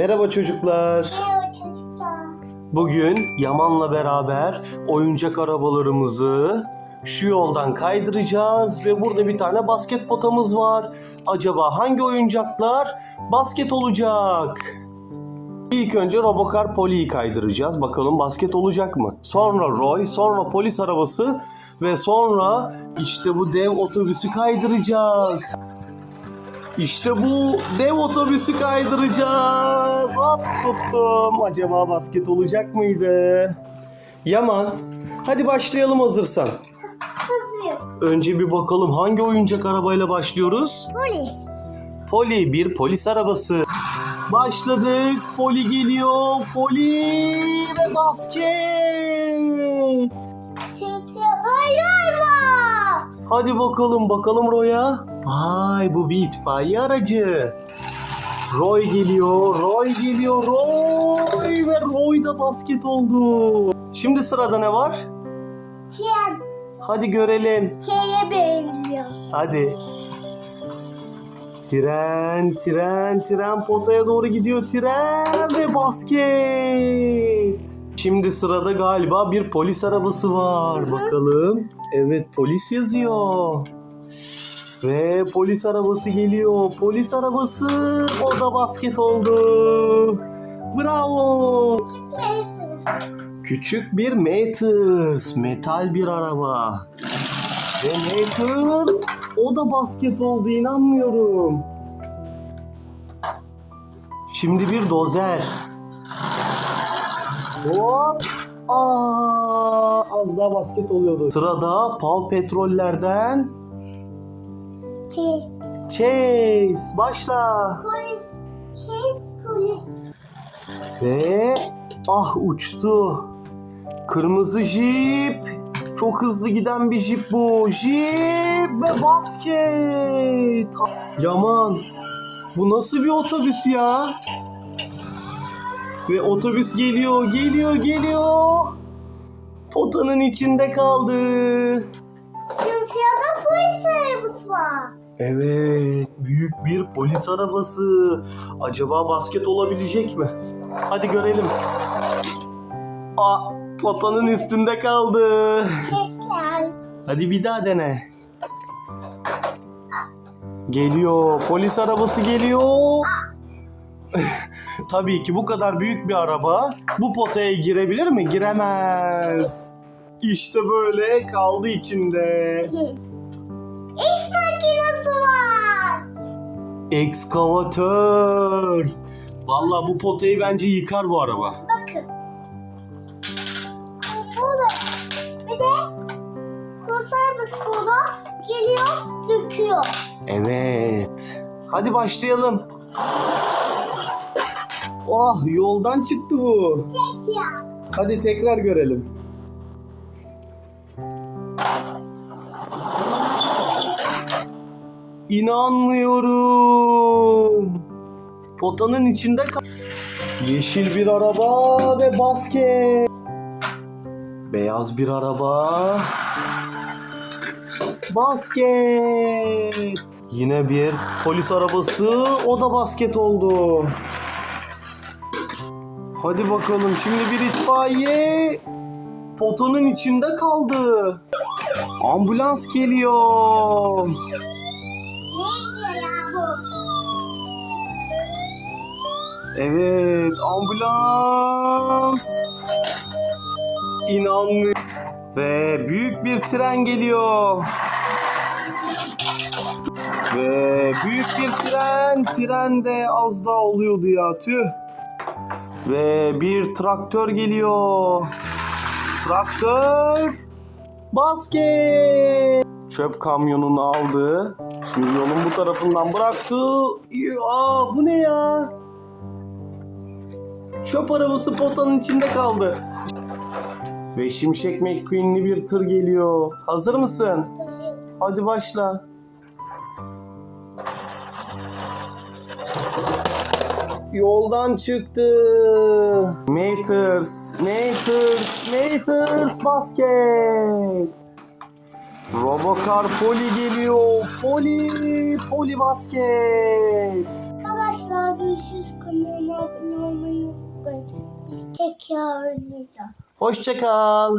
Merhaba çocuklar. Merhaba çocuklar. Bugün Yaman'la beraber oyuncak arabalarımızı şu yoldan kaydıracağız ve burada bir tane basket potamız var. Acaba hangi oyuncaklar basket olacak? İlk önce Robocar Poli'yi kaydıracağız. Bakalım basket olacak mı? Sonra Roy, sonra polis arabası ve sonra işte bu dev otobüsü kaydıracağız. İşte bu dev otobüsü kaydıracağız. Hop tuttum. Acaba basket olacak mıydı? Yaman, hadi başlayalım hazırsan. Hazır. Önce bir bakalım hangi oyuncak arabayla başlıyoruz? Poli. Poli, bir polis arabası. Başladık. Poli geliyor. Poli ve basket. Şimşekler var. Hadi bakalım bakalım Roy'a. Vay bu bir itfaiye aracı. Roy geliyor, Roy geliyor, Roy ve Roy da basket oldu. Şimdi sırada ne var? Tren. Hadi görelim. Şeye benziyor. Hadi. Tren, tren, tren potaya doğru gidiyor tren ve basket. Şimdi sırada galiba bir polis arabası var. Bakalım. Evet polis yazıyor. Ve polis arabası geliyor. Polis arabası o da basket oldu. Bravo. Küçük bir Matters. Metal bir araba. Ve Matters o da basket oldu inanmıyorum. Şimdi bir dozer. Hop. Aa, az daha basket oluyordu. Sırada Paw Petroller'den Chase. Chase. Başla. Polis. Chase polis. Ve ah uçtu. Kırmızı jip. Çok hızlı giden bir jip bu. Jip ve basket. Yaman. Bu nasıl bir otobüs ya? Ve otobüs geliyor, geliyor, geliyor. Potanın içinde kaldı. Şimşekte polis arabası var. Evet, büyük bir polis arabası. Acaba basket olabilecek mi? Hadi görelim. Aa, potanın üstünde kaldı. Hadi bir daha dene. Geliyor, polis arabası geliyor. Tabii ki bu kadar büyük bir araba bu potaya girebilir mi? Giremez. İşte böyle kaldı içinde. İş makinesi var. Ekskavatör. Vallahi bu potayı bence yıkar bu araba. Bakın. Burada. Bir de arabası burada geliyor döküyor. Evet. Hadi başlayalım. Oh yoldan çıktı bu. Tek ya. Hadi tekrar görelim. İnanmıyorum. Potanın içinde Yeşil bir araba ve basket. Beyaz bir araba. Basket. Yine bir polis arabası. O da basket oldu. Hadi bakalım şimdi bir itfaiye potanın içinde kaldı. Ambulans geliyor. Evet ambulans. İnanmıyorum. Ve büyük bir tren geliyor. Ve büyük bir tren. Tren de az daha oluyordu ya tüh. Ve bir traktör geliyor. Traktör. Basket. Çöp kamyonunu aldı. Şimdi yolun bu tarafından bıraktı. Aa bu ne ya? Çöp arabası potanın içinde kaldı. Ve Şimşek McQueen'li bir tır geliyor. Hazır mısın? Hadi başla. Yoldan çıktı. Matters, Matters, Matters basket. Robocar Poli geliyor. Poli, Poli basket. Arkadaşlar görüşürüz. kanalıma abone olmayı unutmayın. Biz tekrar oynayacağız. Hoşça kal.